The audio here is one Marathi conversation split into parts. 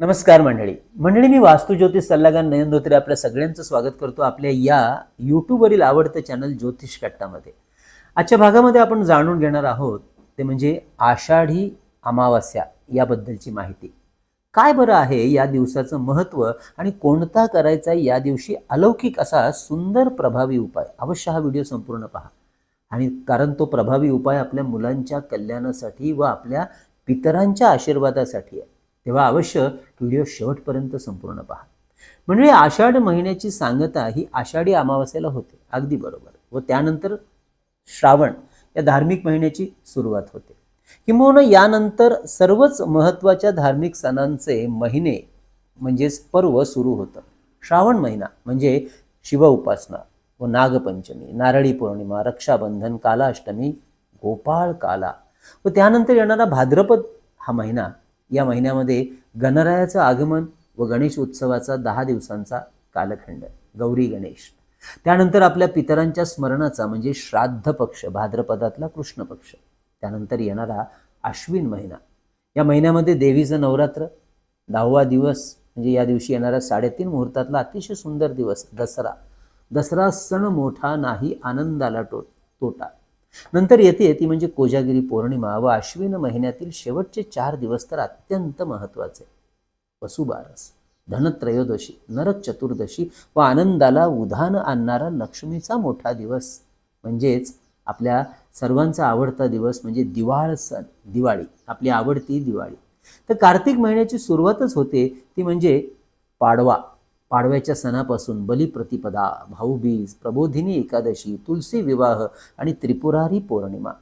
नमस्कार मंडळी. मंडळी मी वास्तू ज्योतिष सल्लागार नयन धोत्रे आपल्या सगळ्यांचं स्वागत करतो आपल्या या यूट्यूबवरील आवडतं चॅनल ज्योतिष कट्टामध्ये. आजच्या भागामध्ये आपण जाणून घेणार आहोत ते म्हणजे आषाढी अमावास्या याबद्दलची माहिती. काय बरं आहे या दिवसाचं महत्त्व आणि कोणता करायचा या दिवशी अलौकिक असा सुंदर प्रभावी उपाय? अवश्य हा व्हिडिओ संपूर्ण पहा. आणि कारण तो प्रभावी उपाय आपल्या मुलांच्या कल्याणासाठी व आपल्या पितरांच्या आशीर्वादासाठी आहे. तेव्हा अवश्य व्हिडिओ शेवटपर्यंत संपूर्ण पहा. म्हणजे आषाढ महिन्याची सांगता ही आषाढी अमावस्येला होते अगदी बरोबर. व त्यानंतर श्रावण या धार्मिक महिन्याची सुरुवात होते. किंबहुना यानंतर सर्वच महत्त्वाच्या धार्मिक सणांचे महिने म्हणजेच पर्व सुरू होतं. श्रावण महिना म्हणजे शिव उपासना व नागपंचमी नारळी पौर्णिमा रक्षाबंधन कालाष्टमी गोपाळ काला. व त्यानंतर येणारा भाद्रपद हा महिना या महिन्यामध्ये गणरायाचं आगमन व गणेश उत्सवाचा दहा दिवसांचा कालखंड. गौरी गणेश. त्यानंतर आपल्या पितरांच्या स्मरणाचा म्हणजे श्राद्ध पक्ष भाद्रपदातला कृष्ण पक्ष. त्यानंतर येणारा आश्विन महिना. या महिन्यामध्ये देवीचं नवरात्र दहावा दिवस म्हणजे या दिवशी येणारा साडेतीन मुहूर्तातला अतिशय सुंदर दिवस दसरा. दसरा सण मोठा नाही आनंदाला टो तोटा. नंतर येते ती म्हणजे कोजागिरी पौर्णिमा व आश्विन महिन्यातील शेवटचे चार दिवस तर अत्यंत महत्त्वाचे. वसुबारस धनत्रयोदशी नरक चतुर्दशी व आनंदाला उधान आणणारा लक्ष्मीचा मोठा दिवस. म्हणजेच आपल्या सर्वांचा आवडता दिवस म्हणजे दिवाळ सण दिवाळी आपली आवडती दिवाळी. तर कार्तिक महिन्याची सुरुवातच होते ती म्हणजे पाडवा. पाडव्याच्या सणापासून बलिप्रतिपदा भाऊबीज प्रबोधिनी एकादशी तुलसी विवाह आणि त्रिपुरारी पौर्णिमा.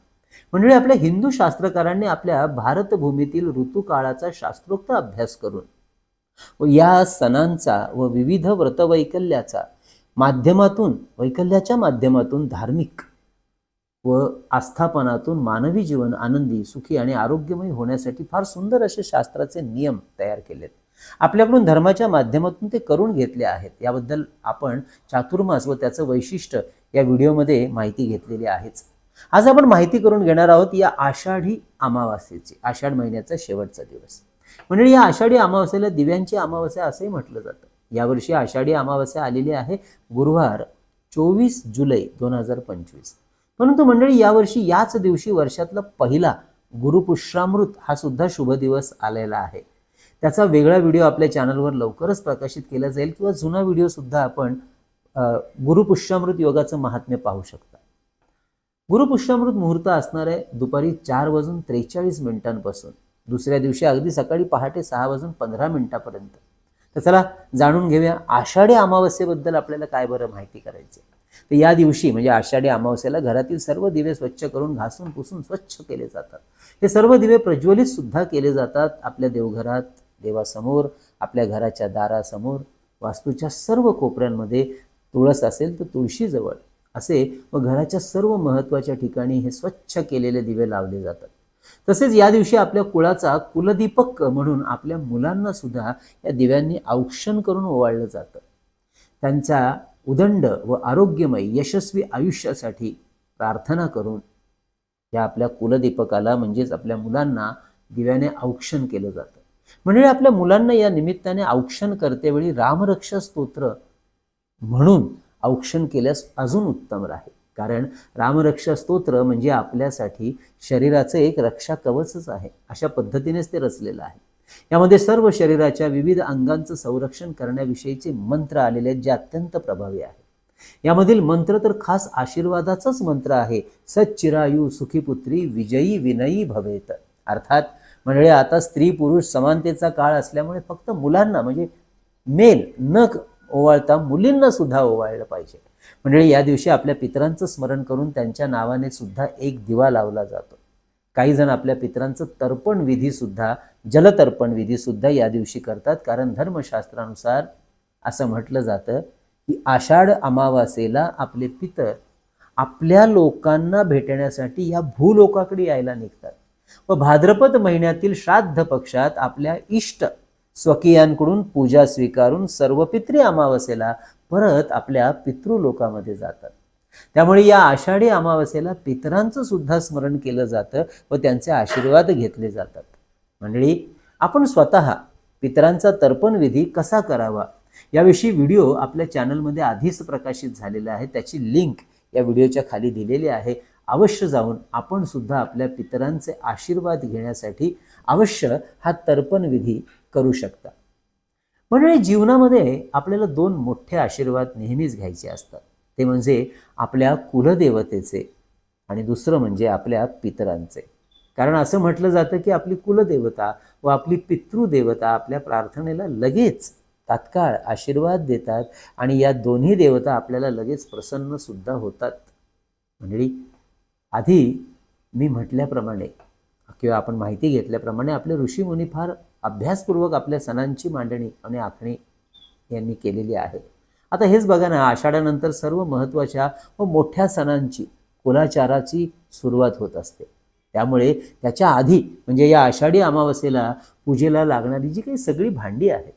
म्हणजे आपल्या हिंदू शास्त्रकारांनी आपल्या भारतभूमीतील ऋतुकाळाचा शास्त्रोक्त अभ्यास करून व या सणांचा व विविध व्रतवैकल्याचा माध्यमातून वैकल्याच्या माध्यमातून धार्मिक व आस्थापनातून मानवी जीवन आनंदी सुखी आणि आरोग्यमय होण्यासाठी फार सुंदर असे शास्त्राचे नियम तयार केलेत. आपल्याकडून धर्माच्या माध्यमातून ते करून घेतले आहेत. याबद्दल आपण चातुर्मास व त्याचं वैशिष्ट्य या व्हिडिओमध्ये माहिती घेतलेली आहेच. आज आपण माहिती करून घेणार आहोत या आषाढी अमावास्येची आषाढ महिन्याचा शेवटचा दिवस. म्हणजे या आषाढी अमावास्येला दिव्यांची अमावास्या असंही म्हटलं जातं. यावर्षी आषाढी अमावास्या आलेली आहे गुरुवार चोवीस जुलै दोन हजार पंचवीस. परंतु मंडळी यावर्षी याच दिवशी वर्षातला पहिला गुरुपुष्यामृत हा सुद्धा शुभ दिवस आलेला आहे. त्याचा वेगळा व्हिडिओ आपल्या चॅनलवर लवकरच प्रकाशित केला जाईल किंवा जुना व्हिडिओ सुद्धा आपण गुरुपुष्यामृत योगाचं महात्म्य पाहू शकता. गुरुपुष्यामृत मुहूर्त असणार आहे दुपारी चार वाजून त्रेचाळीस मिनिटांपासून. दुसऱ्या दिवशी अगदी सकाळी पहाटे सहा वाजून पंधरा मिनिटापर्यंत. तर चला जाणून घेऊया आषाढी अमावस्येबद्दल आपल्याला काय बरं माहिती करायची तर या दिवशी म्हणजे आषाढी अमावस्येला घरातील सर्व दिवे स्वच्छ करून घासून पुसून स्वच्छ केले जातात. हे सर्व दिवे प्रज्वलित सुद्धा केले जातात आपल्या देवघरात. देवासमोर आपल्या घराच्या दारासमोर वास्तूच्या सर्व कोपऱ्यांमध्ये तुळस असेल तर तुळशीजवळ. असे व घराच्या सर्व महत्त्वाच्या ठिकाणी हे स्वच्छ केलेले दिवे लावले जातात. तसेच या दिवशी आपल्या कुळाचा कुलदीपक म्हणून आपल्या मुलांना सुद्धा या दिव्यांनी औक्षण करून ओवाळलं जातं. त्यांचा उदंड व आरोग्यमय यशस्वी आयुष्यासाठी प्रार्थना करून या आपल्या कुलदीपकाला म्हणजेच आपल्या मुलांना दिव्याने औक्षण केलं जातं. म्हणजे आपल्या मुलांना या निमित्ताने औक्षण करतेवेळी रामरक्षा स्तोत्र म्हणून औक्षण केल्यास अजून उत्तम राहील. कारण रामरक्षा स्तोत्र म्हणजे आपल्यासाठी शरीराचं एक रक्षा कवचच आहे. अशा पद्धतीनेच ते रचलेलं आहे. यामध्ये सर्व शरीराच्या विविध अंगांचं संरक्षण करण्याविषयीचे मंत्र आलेले आहेत जे अत्यंत प्रभावी आहे यामधील मंत्र तर खास आशीर्वादाचाच मंत्र आहे. सच्चिरायू सुखीपुत्री विजयी विनयी भवेत. अर्थात म्हणजे आता स्त्री पुरुष समानतेचा काळ असल्यामुळे फक्त मुलांना म्हणजे मेल न ओवाळता मुलींना सुद्धा ओवाळलं पाहिजे. म्हणजे या दिवशी आपल्या पितरांचं स्मरण करून त्यांच्या नावाने सुद्धा एक दिवा लावला जातो. काही जण आपल्या पितरांचं तर्पण विधी सुद्धा जलतर्पण विधी सुद्धा या दिवशी करतात कारण धर्मशास्त्रानुसार असं म्हटलं जातं की आषाढ अमावास्येला आपले पितर आपल्या लोकांना भेटण्यासाठी या भूलोकाकडे यायला निघतात. व भाद्रपद महिन्यातील श्राद्ध पक्षात आपल्या इष्ट स्वकीयांकडून पूजा स्वीकारून सर्व पित्री अमावस्येला परत आपल्या पितृलोकामध्ये जातात. त्यामुळे या आषाढी अमावस्येला पितरांचं सुद्धा स्मरण केलं जातं व त्यांचे आशीर्वाद घेतले जातात. मंडळी आपण स्वतः पितरांचा तर्पण विधी कसा करावा? याविषयी व्हिडिओ आपल्या चॅनलमध्ये आधीच प्रकाशित झालेला आहे. त्याची लिंक या व्हिडिओच्या खाली दिलेली आहे. अवश्य जाऊन आपण सुद्धा आपल्या पितरांचे आशीर्वाद घेण्यासाठी अवश्य हा तर्पण विधी करू शकता. म्हणजे जीवनामध्ये आपल्याला दोन मोठे आशीर्वाद नेहमीच घ्यायचे असतात. ते म्हणजे आपल्या कुलदेवतेचे आणि दुसरं म्हणजे आपल्या पितरांचे. कारण असं म्हटलं जातं की आपली कुलदेवता व आपली पितृदेवता आपल्या प्रार्थनेला लगेच तात्काळ आशीर्वाद देतात आणि या दोन्ही देवता आपल्याला लगेच प्रसन्न सुद्धा होतात. मंडळी आधी मी म्हटल्याप्रमाणे किंवा आपण माहिती घेतल्याप्रमाणे आपले ऋषीमुनी फार अभ्यासपूर्वक आपल्या सणांची मांडणी आणि आखणी यांनी केलेली आहे. आता हेच बघा ना आषाढानंतर सर्व महत्त्वाच्या व मोठ्या सणांची कुलाचाराची सुरुवात होत असते. त्यामुळे त्याच्या आधी म्हणजे या आषाढी अमावस्येला पूजेला लागणारी जी काही सगळी भांडी आहेत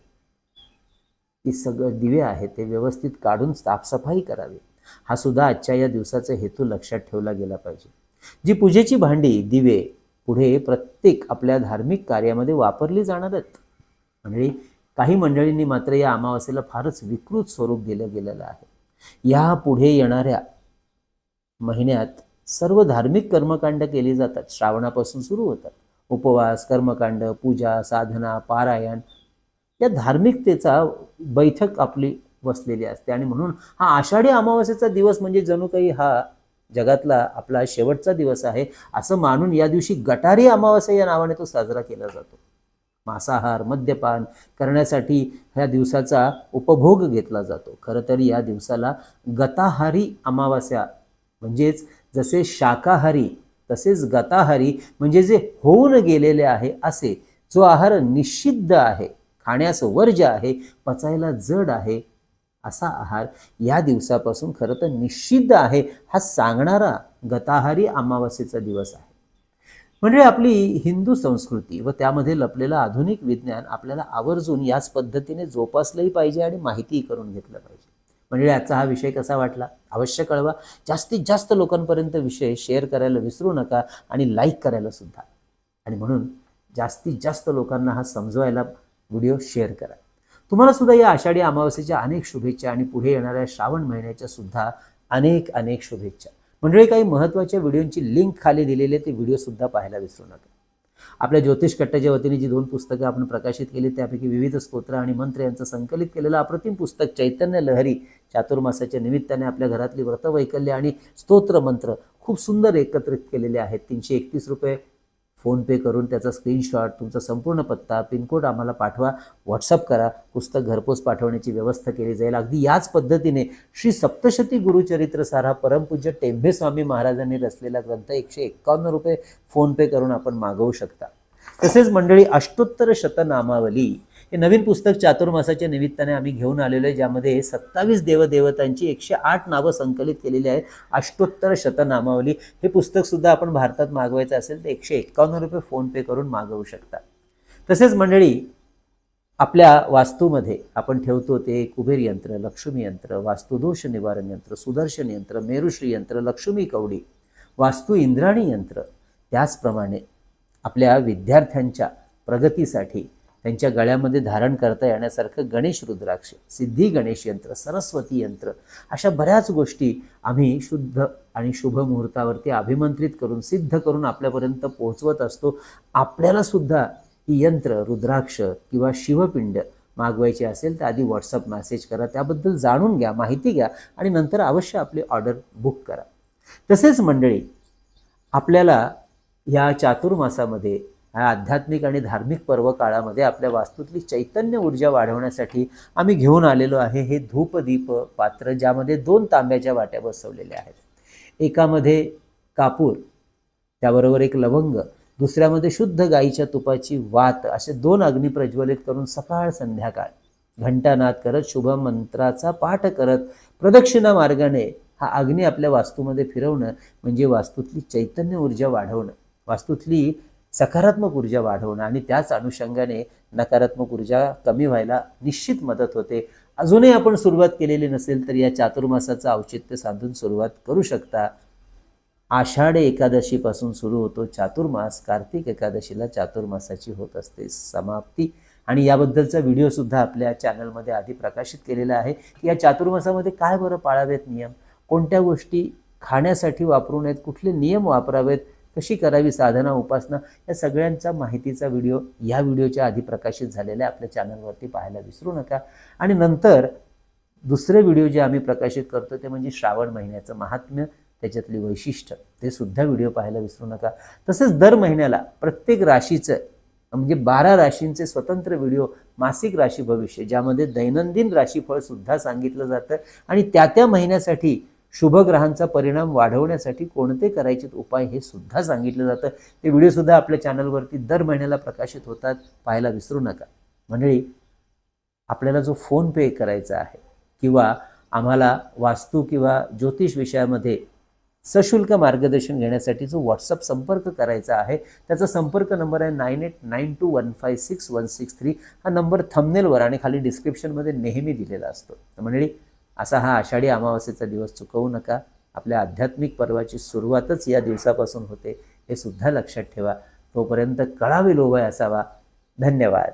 ती सगळं दिवे आहेत ते व्यवस्थित काढून साफसफाई करावी. हा सुद्धा आजच्या या दिवसाचा हेतू लक्षात ठेवला गेला पाहिजे. जी पूजेची भांडी दिवे पुढे प्रत्येक आपल्या धार्मिक कार्यामध्ये वापरली जाणार आहेत. मंडळी काही मंडळींनी मात्र या अमावस्येला फारच विकृत स्वरूप दिलं गेलेलं आहे. या पुढे येणाऱ्या महिन्यात सर्व धार्मिक कर्मकांड केली जातात. श्रावणापासून सुरू होतात. उपवास कर्मकांड पूजा साधना पारायण या धार्मिकतेचा बैठक आपली बसलेली असते. आणि म्हणून हा आषाढी अमावस्येचा दिवस म्हणजे जणू काही हा जगातला आपला शेवटचा दिवस आहे असं मानून या दिवशी गटारी अमावस्या या नावाने तो साजरा केला जातो. मांसाहार मद्यपान करण्यासाठी ह्या दिवसाचा उपभोग घेतला जातो. खरं तर या दिवसाला गताहारी अमावस्या म्हणजेच जसे शाकाहारी तसेच गताहारी म्हणजे जे होऊन गेलेले आहे असे जो आहार निषिद्ध आहे खाण्यास वर्ज्य आहे पचायला जड आहे असा आहार या दिवसापासून खरं तर निषिद्ध आहे. हा सांगणारा गताहारी अमावास्येचा दिवस आहे. म्हणजे आपली हिंदू संस्कृती व त्यामध्ये लपलेलं आधुनिक विज्ञान आपल्याला आवर्जून याच पद्धतीने जोपासलंही पाहिजे आणि माहितीही करून घेतलं पाहिजे. म्हणजे आजचा हा विषय कसा वाटला? अवश्य कळवा. जास्तीत जास्त लोकांपर्यंत विषय शेअर करायला विसरू नका आणि लाईक करायला सुद्धा. आणि म्हणून जास्तीत जास्त लोकांना हा समजवायला व्हिडिओ शेअर करा. तुम्हाला सुद्धा या आषाढी अमावस्येच्या अनेक शुभेच्छा आणि पुढे येणाऱ्या श्रावण महिन्याच्या सुद्धा अनेक अनेक शुभेच्छा. मंडळी काही महत्त्वाच्या व्हिडिओंची लिंक खाली दिलेली ते व्हिडिओ सुद्धा पाहायला विसरू नका. आपल्या ज्योतिष कट्ट्याच्या वतीने जी दोन पुस्तकं आपण प्रकाशित केली त्यापैकी विविध स्तोत्र आणि मंत्र यांचं संकलित केलेलं अप्रतिम पुस्तक चैतन्य लहरी चातुर्मासाच्या निमित्ताने आपल्या घरातली व्रतवैकल्य आणि स्तोत्र मंत्र खूप सुंदर एकत्रित केलेले आहेत. तीनशे एकतीस रुपये फोनपे करून त्याचा स्क्रीनशॉट तुमचा संपूर्ण पत्ता पिनकोड आम्हाला पाठवा व्हॉट्सअप करा पुस्तक घरपोच पाठवण्याची व्यवस्था केली जाईल. अगदी याच पद्धतीने श्री सप्तशती गुरुचरित्र सारा परमपूज्य टेंभेस्वामी महाराजांनी रचलेला ग्रंथ एकशे एक्कावन्न रुपये फोनपे करून आपण मागवू शकता. तसेच मंडळी अष्टोत्तर शतनामावली हे नवीन पुस्तक चातुर्मासाच्या निमित्ताने आम्ही घेऊन आलेलो आहे ज्यामध्ये सत्तावीस देवदेवतांची एकशे आठ नावं संकलित केलेली आहेत. अष्टोत्तर शतनामावली. हे पुस्तकसुद्धा आपण भारतात मागवायचं असेल तर एकशे एक्कावन्न रुपये फोनपे करून मागवू शकता. तसेच मंडळी आपल्या वास्तूमध्ये आपण ठेवतो ते कुबेर यंत्र लक्ष्मी यंत्र वास्तुदोष निवारण यंत्र सुदर्शन यंत्र मेरुश्री यंत्र लक्ष्मी कवडी वास्तू इंद्राणी यंत्र. त्याचप्रमाणे आपल्या विद्यार्थ्यांच्या प्रगतीसाठी त्यांच्या गळ्यामध्ये धारण करता येण्यासारखं गणेश रुद्राक्ष सिद्धी गणेश यंत्र सरस्वती यंत्र अशा बऱ्याच गोष्टी आम्ही शुद्ध आणि शुभ मुहूर्तावरती अभिमंत्रित करून सिद्ध करून आपल्यापर्यंत पोहोचवत असतो. आपल्याला सुद्धा ही यंत्र रुद्राक्ष किंवा शिवपिंड मागवायची असेल तर आधी व्हॉट्सअप मेसेज करा. त्याबद्दल जाणून घ्या माहिती घ्या आणि नंतर अवश्य आपली ऑर्डर बुक करा. तसेच मंडळी आपल्याला या चातुर्मासामध्ये ह्या आध्यात्मिक आणि धार्मिक पर्व काळामध्ये आपल्या वास्तूतली चैतन्य ऊर्जा वाढवण्यासाठी आम्ही घेऊन आलेलो आहे हे धूपदीप पात्र ज्यामध्ये दोन तांब्याच्या वाट्या बसवलेल्या आहेत. एकामध्ये कापूर त्याबरोबर एक लवंग दुसऱ्यामध्ये शुद्ध गाईच्या तुपाची वात असे दोन अग्नी प्रज्वलित करून सकाळ संध्याकाळ. घंटानाद करत शुभ मंत्राचा पाठ करत प्रदक्षिणा मार्गाने हा अग्नी आपल्या वास्तूमध्ये फिरवणं म्हणजे वास्तूतली चैतन्य ऊर्जा वाढवणं. वास्तूतली सकारात्मक ऊर्जा वाढवणं आणि त्याच अनुषंगाने नकारात्मक ऊर्जा कमी व्हायला निश्चित मदत होते. अजूनही आपण सुरुवात केलेली नसेल तर या चातुर्मासाचं औचित्य साधून सुरुवात करू शकता. आषाढ एकादशीपासून सुरू होतो चातुर्मास. कार्तिक एकादशीला चातुर्मासाची होत असते समाप्ती. आणि याबद्दलचा व्हिडिओसुद्धा आपल्या चॅनलमध्ये आधी प्रकाशित केलेला आहे. की या चातुर्मासामध्ये काय बरं पाळावेत नियम? कोणत्या गोष्टी खाण्यासाठी वापरू नयेत कुठले नियम वापरावेत? कशी करावी साधना उपासना या सगळ्यांचा माहितीचा व्हिडिओ या व्हिडिओच्या आधी प्रकाशित झालेला आहे. आपल्या चॅनलवरती पाहायला विसरू नका. आणि नंतर दुसरे व्हिडिओ जे आम्ही प्रकाशित करतो ते म्हणजे श्रावण महिन्याचं महात्म्य त्याच्यातली वैशिष्ट्य ते सुद्धा व्हिडिओ पाहायला विसरू नका. तसेच दर महिन्याला प्रत्येक राशीचं म्हणजे बारा राशींचे स्वतंत्र व्हिडिओ मासिक राशी भविष्य ज्यामध्ये दैनंदिन राशीफळ सुद्धा सांगितलं जातं. आणि त्या त्या महिन्यासाठी शुभग्रहांचा परिणाम वाढवण्यासाठी कोणते करायचे उपाय हे सुद्धा सांगितलं जातं. ते व्हिडिओसुद्धा आपल्या चॅनलवरती दर महिन्याला प्रकाशित होतात. पाहायला विसरू नका. मंडळी आपल्याला जो फोन पे करायचा आहे किंवा आम्हाला वास्तू किंवा ज्योतिष विषयामध्ये सशुल्क मार्गदर्शन घेण्यासाठी जो व्हॉट्सअप संपर्क करायचा आहे त्याचा संपर्क नंबर आहे nine eight nine two one five six one six three हा नंबर थंबनेलवर आणि खाली डिस्क्रिप्शनमध्ये नेहमी दिलेला असतो. तर मंडळी असा हा आषाढी अमावस्येचा दिवस चुकवू नका. आपल्या आध्यात्मिक पर्वाची सुरुवातच या दिवसापासून होते हे सुद्धा लक्षात ठेवा. तोपर्यंत कळावे लोभय असावा धन्यवाद.